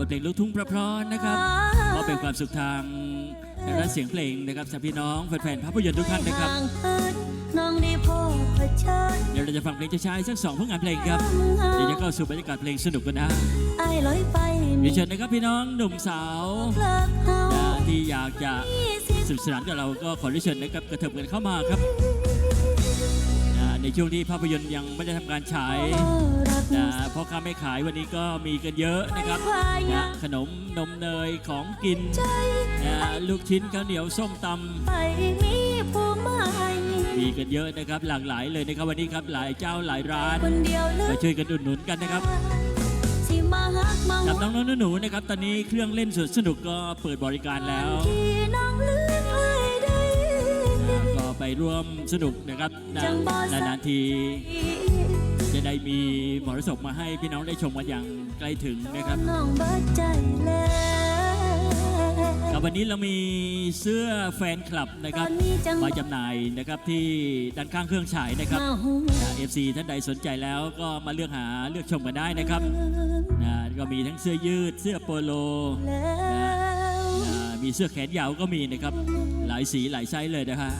บทเพลงลูกทุ่งเพราะๆนะครับก็เป็นความสุขทางด้านเสียงเพลงนะครับสำหรับพี่น้องแฟนๆภาพยนตร์ทุกท่านนะครับห่างเหินน้องได้พบเผชิญเดี๋ยวเราจะฟังเพลงช้าๆสักสองผลงานเพลงครับเดี๋ยวจะเข้าสู่บรรยากาศเพลงสนุกกันนะไอ้ายลอยไปเรียนเชิญนะครับพี่น้องหนุ่มสาวเพลิกเฮานะที่อยากจะที่สิสนุกสนานกับเราก็ขอเรียนเชิญนะครับกระเถิบกันเข้ามาครับนะในช่วงที่ภาพยนตร์ยังไม่ได้ทำการฉายรักนะพ่อ ค้าไม่ขายวันนี้ก็มีกันเยอะนะครับนะขนมนมเนยของกินใจนะลูกชิ้นข้าวเหนียวส้มตำไปมีผู้ใหม่มีกันเยอะนะครับ หลากหลายเลยนะครับวันนี้ครับหลายเจ้าหลายร้านคนเดียวเลืมาอกช่วยกันอุดหนุนกันนะครับสิมาฮักมากับหน้วองๆหนูๆนะครับ ตอนนี้เครื่องเล่นสวนสนุกก็เปิดบริการแล้วที่น้องเลือกให้ได้ก็ไปร่วมสนุกนะครับนะจังบ่สักนานๆที จะได้มีมรสพมาให้พี่น้องได้ชมกันอย่างใกล้ถึงนะครับน้องเบิดใจแล้วกับวันนี้เรามีเสื้อแฟนคลับนะคตรัอบนนี้จังมาจำหน่ายนะครับที่ด้านข้างเครื่องฉายนะครับมาหูเอฟซีท่านใดสนใจแล้วก็มาเลือกหาเลือกชมกันได้นะครับนะก็มีทั้งเสื้อยืดเสื้อโปโลแล้วนะมีเสื้อแขนยาวก็มีนะครับ หลายสีหลายไซส์เลยนะฮะ